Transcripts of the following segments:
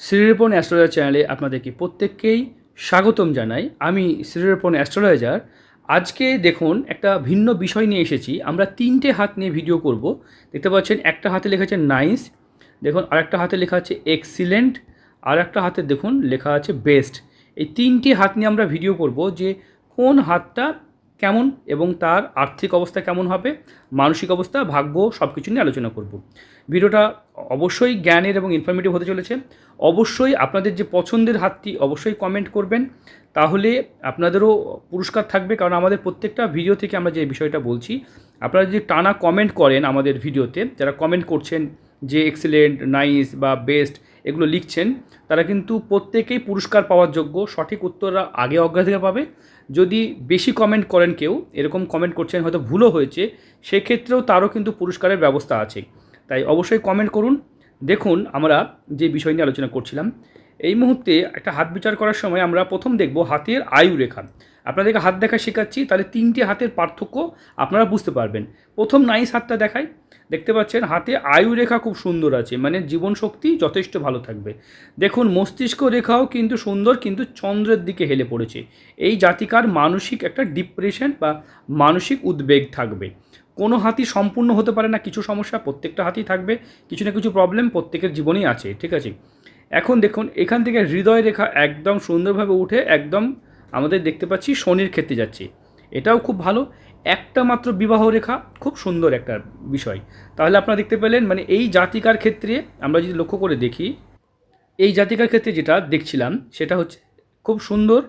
Shrirupan astrologer চ্যানেলে আপনাদেরকে প্রত্যেককেই স্বাগতম জানাই। আমি শ্রীরূপণ অ্যাস্ট্রোলজার। আজকে দেখুন, একটা ভিন্ন বিষয় নিয়ে এসেছি। আমরা তিনটে হাত নিয়ে ভিডিও করব। দেখতে পাচ্ছেন, একটা হাতে লেখা আছে নাইস, দেখুন, আরেকটা হাতে লেখা আছে এক্সিলেন্ট আর একটা হাতে দেখুন, লেখা আছে বেস্ট। এই তিনটি হাত নিয়ে আমরা ভিডিও করব যে কোন হাতটা কেমন এবং তার আর্থিক অবস্থা কেমন হবে, মানসিক অবস্থা, ভাগ্য সব কিছু নিয়ে আলোচনা করব। ভিডিওটা অবশ্যই জ্ঞানের এবং ইনফরমেটিভ হতে চলেছে। অবশ্যই আপনাদের যে পছন্দের হাতটি অবশ্যই কমেন্ট করবেন। তাহলে আপনাদেরও পুরস্কার থাকবে, কারণ আমাদের প্রত্যেকটা ভিডিও থেকে আমরা যে বিষয়টা বলছি, আপনারা যদি টানা কমেন্ট করেন আমাদের ভিডিওতে যারা কমেন্ট করছেন যে এক্সেলেন্ট নাইস বা বেস্ট এগুলো লিখছেন, তারা কিন্তু প্রত্যেকেই পুরস্কার পাওয়ার যোগ্য, সঠিক উত্তররা আগে অগ্রাধিকার পাবে। যদি বেশি কমেন্ট করেন কেউ, এরকম কমেন্ট করছেন, হয়তো ভুলও হয়েছে, সেক্ষেত্রেও তারও কিন্তু পুরস্কারের ব্যবস্থা আছে। তাই অবশ্যই কমেন্ট করুন। দেখুন, আমরা যে বিষয় নিয়ে আলোচনা করছিলাম, এই মুহূর্তে একটা হাত বিচার করার সময় আমরা প্রথম দেখব হাতের আয়ু রেখা। আপনাদেরকে হাত দেখা শেখাচ্ছি, তাহলে তিনটে হাতের পার্থক্য আপনারা বুঝতে পারবেন। প্রথম নাইস হাতটা দেখাই। দেখতে পাচ্ছেন, হাতে আয়ু রেখা খুব সুন্দর আছে মানে জীবন শক্তি যথেষ্ট ভালো থাকবে। দেখুন, মস্তিষ্ক রেখাও কিন্তু সুন্দর, কিন্তু চন্দ্রের দিকে হেলে পড়েছে। এই জাতিকার মানসিক একটা ডিপ্রেশন বা মানসিক উদ্বেগ থাকবে। কোনো হাতি সম্পূর্ণ হতে পারে না, কিছু সমস্যা প্রত্যেকটা হাতি থাকবে, কিছু না কিছু প্রবলেম প্রত্যেকের জীবনেই আছে, ঠিক আছে? এখন দেখুন, এখান থেকে হৃদয় রেখা একদম সুন্দরভাবে উঠে একদম আমাদের দেখতে পাচ্ছি শনির ক্ষেত্রে যাচ্ছে। এটাও খুব ভালো। একটা মাত্র বিবাহ রেখা খুব সুন্দর একটা বিষয়। তাহলে আপনারা দেখতে পেলেন মানে এই জাতিকার ক্ষেত্রে আমরা যদি লক্ষ্য করে দেখি, এই জাতিকার ক্ষেত্রে যেটা দেখছিলাম, সেটা হচ্ছে খুব সুন্দর,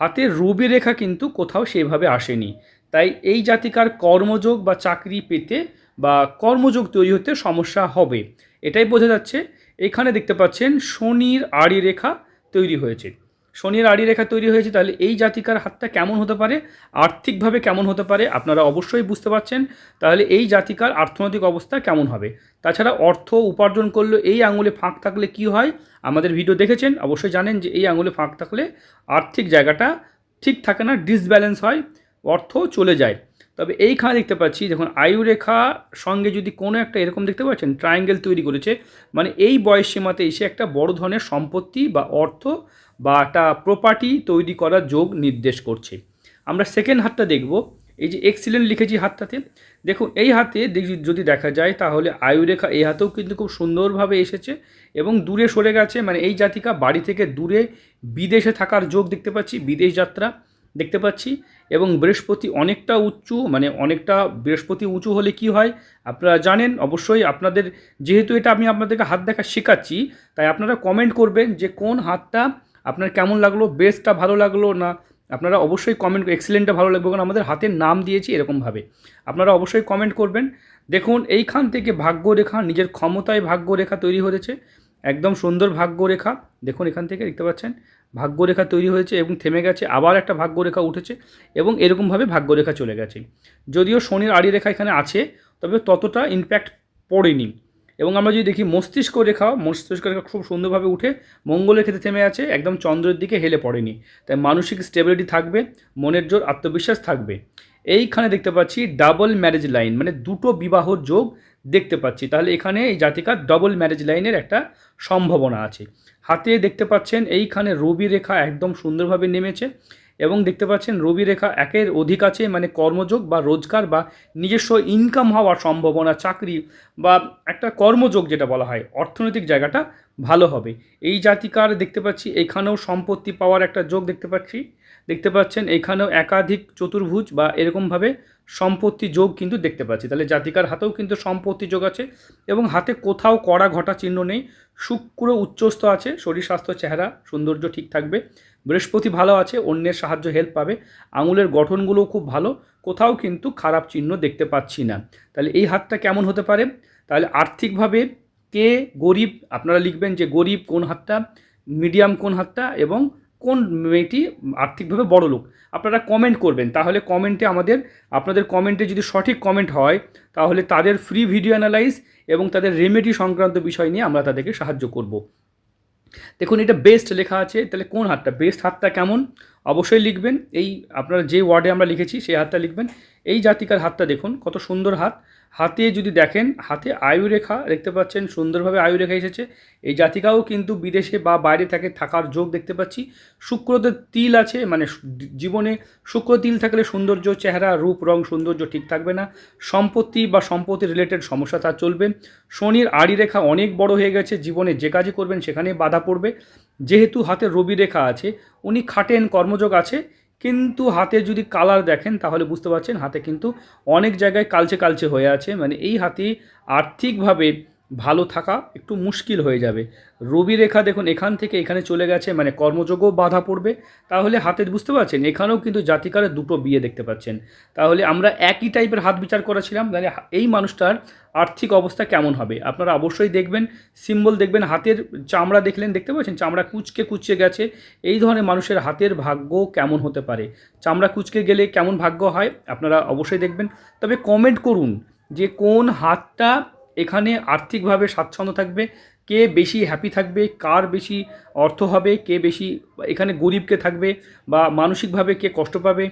হাতের রবি রেখা কিন্তু কোথাও সেভাবে আসেনি। তাই এই জাতিকার কর্মযোগ বা চাকরি পেতে বা কর্মযোগ তৈরি হতে সমস্যা হবে। এটাই বোঝা যাচ্ছে। এখানে দেখতে পাচ্ছেন শনির আড়ি রেখা তৈরি হয়েছে। শনির আড়ি রেখা তৈরি হয়েছে তাহলে এই জাতিকার হাতটা কেমন হতে পারে? আর্থিকভাবে কেমন হতে পারে? আপনারা অবশ্যই বুঝতে পারছেন। তাহলে এই জাতিকার অর্থনৈতিক অবস্থা কেমন হবে? তাছাড়া অর্থ উপার্জন করলে এই আঙুলে ফাঁক থাকলে কি হয়? আমাদের ভিডিও দেখেছেন, অবশ্যই জানেন যে এই আঙুলে ফাঁক থাকলে আর্থিক জায়গাটা ঠিক থাকে না ডিসব্যালেন্স হয়। অর্থ চলে যায়। তবে এইখানে দেখতে পাচ্ছি দেখুন আয়ু রেখা সঙ্গে যদি কোনো একটা এরকম দেখতে পাচ্ছেন ট্রায়াঙ্গেল তৈরি করেছে মানে এই বয়স সীমাতে এসে একটা বড় ধরনের সম্পত্তি বা অর্থ বা একটা প্রপার্টি তৈরি করার যোগ নির্দেশ করছে। আমরা সেকেন্ড হাতটা দেখব। এই যে এক্সিলেন্ট লিখেছি হাতটাতে। দেখুন, এই হাতে যদি দেখা যায় তাহলে আয়ুরেখা এই হাতেও কিন্তু খুব সুন্দরভাবে এসেছে এবং দূরে সরে গেছে। মানে এই জাতিকা বাড়ি থেকে দূরে বিদেশে থাকার যোগ দেখতে পাচ্ছি, বিদেশ যাত্রা। দেখতে পাচ্ছি। এবং বৃহস্পতি অনেকটা উঁচু মানে অনেকটা বৃহস্পতি উঁচু হলে কি হয়? আপনারা জানেন, অবশ্যই আপনাদের, যেহেতু এটা আমি আপনাদেরকে হাত দেখা শেখাচ্ছি, তাই আপনারা কমেন্ট করবেন যে কোন হাতটা আপনার কেমন লাগল বেস্টটা ভালো লাগল না। আপনারা অবশ্যই কমেন্ট এক্সিলেন্টটা ভালো লাগবে কারণ আমাদের হাতের নাম দিয়েছি এরকমভাবে। আপনারা অবশ্যই কমেন্ট করবেন। দেখুন, এইখান থেকে ভাগ্যরেখা, নিজের ক্ষমতায় ভাগ্যরেখা তৈরি হয়েছে। একদম সুন্দর ভাগ্যরেখা। দেখুন, এখান থেকে দেখতে পাচ্ছেন ভাগ্যরেখা তৈরি হয়েছে এবং থেমে গেছে, আবার একটা ভাগ্যরেখা উঠেছে এবং এরকমভাবে ভাগ্যরেখা চলে গেছে। যদিও শনির আড়ি রেখা এখানে আছে, তবে ততটা ইম্প্যাক্ট পড়েনি। এবং আমরা যদি দেখি মস্তিষ্ক রেখাও মস্তিষ্ক রেখা খুব সুন্দরভাবে উঠে মঙ্গলের ক্ষেত্রে থেমে আছে, একদম চন্দ্রের দিকে হেলে পড়েনি। তাই মানসিক স্টেবিলিটি থাকবে, মনের জোর, আত্মবিশ্বাস থাকবে। এইখানে দেখতে পাচ্ছি ডাবল ম্যারেজ লাইন মানে দুটো বিবাহর যোগ দেখতে পাচ্ছি। তাহলে এখানে এই জাতিকার ডবল ম্যারেজ লাইনের একটা সম্ভাবনা আছে। হাতে দেখতে পাচ্ছেন, এইখানে রবি রেখা একদম সুন্দরভাবে নেমেছে। এবং দেখতে পাচ্ছেন রবি রেখা একের অধিক আছে মানে কর্মযোগ বা রোজগার বা নিজস্ব ইনকাম হওয়ার সম্ভাবনা, চাকরি বা একটা কর্মযোগ যেটা বলা হয়, অর্থনৈতিক জায়গাটা ভালো হবে। এই জাতিকার দেখতে পাচ্ছি, এখানেও সম্পত্তি পাওয়ার একটা যোগ দেখতে পাচ্ছি। দেখতে পাচ্ছেন, এখানেও একাধিক চতুর্ভুজ বা এরকমভাবে সম্পত্তি যোগ কিন্তু দেখতে পাচ্ছি। তাহলে জাতিকার হাতেও কিন্তু সম্পত্তি যোগ আছে এবং হাতে কোথাও কড়া ঘটা চিহ্ন নেই। শুক্র উচ্চস্থ আছে, শরীর স্বাস্থ্য, চেহারা, সৌন্দর্য ঠিক থাকবে। বৃহস্পতি ভালো আছে, অন্যের সাহায্য হেল্প পাবে। আঙুলের গঠনগুলোও খুব ভালো, কোথাও কিন্তু খারাপ চিহ্ন দেখতে পাচ্ছি না। তাহলে এই হাতটা কেমন হতে পারে? তাহলে আর্থিকভাবে কে গরিব, আপনারা লিখবেন যে গরিব কোন হাতটা, মিডিয়াম কোন হাতটা এবং কোন মেয়েটি আর্থিকভাবে বড় লোক? আপনারা কমেন্ট করবেন। তাহলে কমেন্টে আমাদের, আপনাদের কমেন্টে যদি সঠিক কমেন্ট হয়, তাহলে তাদের ফ্রি ভিডিও অ্যানালাইজ এবং তাদের রেমেডি সংক্রান্ত বিষয় নিয়ে আমরা তাদেরকে সাহায্য করব। দেখুন, এটা বেস্ট লেখা আছে। তাহলে কোন হাতটা? বেস্ট হাতটা কেমন? অবশ্যই লিখবেন। এই আপনারা যে ওয়ার্ডে আমরা লিখেছি, সেই হাতটা লিখবেন। এই জাতিকার হাতটা দেখুন, কত সুন্দর হাত। হাতে যদি দেখেন, হাতে আয়ুরেখা দেখতে পাচ্ছেন, সুন্দরভাবে আয়ুরেখা এসেছে। এই জাতিকাও কিন্তু বিদেশে বা বাইরে থাকে, থাকার যোগ দেখতে পাচ্ছি। শুক্রতে তিল আছে মানে জীবনে শুক্র তিল থাকলে সৌন্দর্য, চেহারা, রূপ, রং, সৌন্দর্য ঠিক থাকবে না। সম্পত্তি বা সম্পত্তি রিলেটেড সমস্যা তার চলবে। শনির আড়ি রেখা অনেক বড় হয়ে গেছে, জীবনে যে কাজই করবেন সেখানে বাধা পড়বে। যেহেতু হাতে রবি রেখা আছে, উনি খাটেন, কর্মযোগ আছে কিন্তু হাতে যদি কালার দেখেন তাহলে বুঝতে পারছেন হাতে কিন্তু অনেক জায়গায় কালচে কালচে হয়ে আছে। মানে এই হাতি আর্থিকভাবে ভালো থাকা একটু মুশকিল হয়ে যাবে। রবি রেখা দেখুন এখান থেকে এখানে চলে গেছে মানে কর্মযোগও বাধা পড়বে। তাহলে হাতের বুঝতে পারছেন, এখানেও কিন্তু জাতিকারের দুটো বিয়ে দেখতে পাচ্ছেন। তাহলে আমরা একই টাইপের হাত বিচার করেছিলাম তাহলে এই মানুষটার আর্থিক অবস্থা কেমন হবে? আপনারা অবশ্যই দেখবেন সিম্বল দেখবেন, হাতের চামড়া দেখলেন, দেখতে পাচ্ছেন? চামড়া কুচকে কুচকে গেছে। এই ধরনের মানুষের হাতের ভাগ্য কেমন হতে পারে? চামড়া কুচকে গেলে কেমন ভাগ্য হয়? আপনারা অবশ্যই দেখবেন। তবে কমেন্ট করুন যে কোন হাতটা এখানে আর্থিকভাবে স্বাচ্ছন্দ্য থাকবে, কে বেশি হ্যাপি থাকবে, কার বেশি অর্থ হবে, কে বেশি, এখানে গরিবকে থাকবে বা মানসিকভাবে কে কষ্ট পাবে,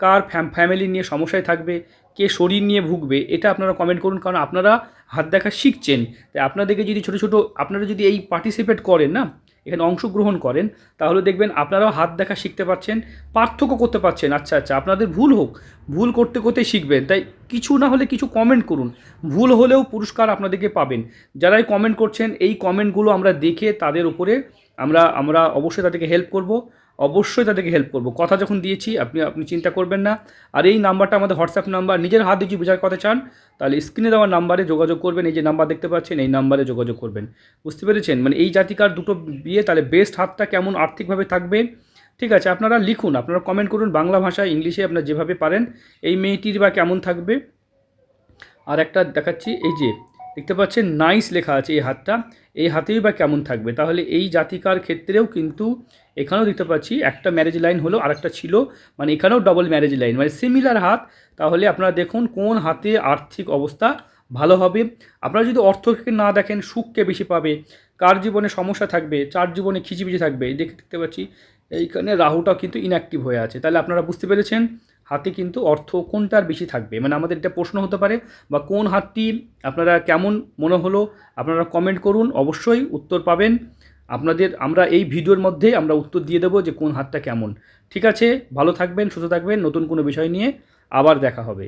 কার ফ্যামিলি নিয়ে সমস্যায় থাকবে, কে শরীর নিয়ে ভুগবে, এটা আপনারা কমেন্ট করুন, কারণ আপনারা হাত দেখা শিখছেন। তাই আপনাদেরকে যদি ছোটো ছোটো, আপনারা যদি এই পার্টিসিপেট করেন না এখানে অংশগ্রহণ করেন, তাহলে দেখবেন আপনারাও হাত দেখা শিখতে পারছেন, পার্থক্য করতে পারছেন। আচ্ছা আচ্ছা আপনাদের ভুল হোক, ভুল করতে করতে শিখবেন। তাই কিছু না হলে কিছু কমেন্ট করুন। ভুল হলেও পুরস্কার আপনাদেরকে পাবেন। যারাই কমেন্ট করছেন, এই কমেন্টগুলো আমরা দেখে তাদের উপরে আমরা আমরা অবশ্যই তাদেরকে হেল্প করব। অবশ্যই তাদেরকে হেল্প করব। কথা যখন দিয়েছি, আপনি আপনি চিন্তা করবেন না। আর এই নাম্বারটা আমাদের হোয়াটসঅ্যাপ নাম্বার, নিজের হাত দিয়ে বোঝার কথা চান, তাহলে স্ক্রিনে দেওয়া নাম্বারে যোগাযোগ করবেন। এই যে নাম্বার দেখতে পাচ্ছেন, এই নাম্বারে যোগাযোগ করবেন। বুঝতে পেরেছেন? মানে এই জাতিকার দুটো বিয়ে, তাহলে বেস্ট হাতটা কেমন আর্থিকভাবে থাকবে? ঠিক আছে, আপনারা লিখুন, আপনারা কমেন্ট করুন, বাংলা ভাষায় ইংলিশে আপনারা যেভাবে পারেন, এই মেয়েটির বা কেমন থাকবে? আর একটা দেখাচ্ছি, এই যে দেখতে পাচ্ছেন নাইস লেখা আছে এই হাতটা। এই হাতেই বা কেমন থাকবে? তাহলে এই জাতিকার ক্ষেত্রেও কিন্তু এখানেও দেখতে পাচ্ছি একটা ম্যারেজ লাইন হলো আর একটা ছিল। মানে এখানেও ডবল ম্যারেজ লাইন মানে সিমিলার হাত। তাহলে আপনারা দেখুন কোন হাতে আর্থিক অবস্থা ভালো হবে। আপনারা যদি অর্থকে না দেখেন, সুখকে বেশি পাবে। কার জীবনে সমস্যা থাকবে? চার জীবনে খিচিবিচি থাকবে। দেখে দেখতে পাচ্ছি, এইখানে রাহুটাও কিন্তু ইনঅ্যাক্টিভ হয়ে আছে। তাহলে আপনারা বুঝতে পেরেছেন হাতে কিন্তু অর্থ কোনটার বেশি থাকবে? মানে আমাদের এটা প্রশ্ন হতে পারে, বা কোন হাতটি আপনারা কেমন মনে হলো, আপনারা কমেন্ট করুন, অবশ্যই উত্তর পাবেন। আপনাদের, আমরা এই ভিডিওর মধ্যে আমরা উত্তর দিয়ে দেবো যে কোন হাতটা কেমন। ঠিক আছে, ভালো থাকবেন, সুস্থ থাকবেন, নতুন কোনো বিষয় নিয়ে আবার দেখা হবে।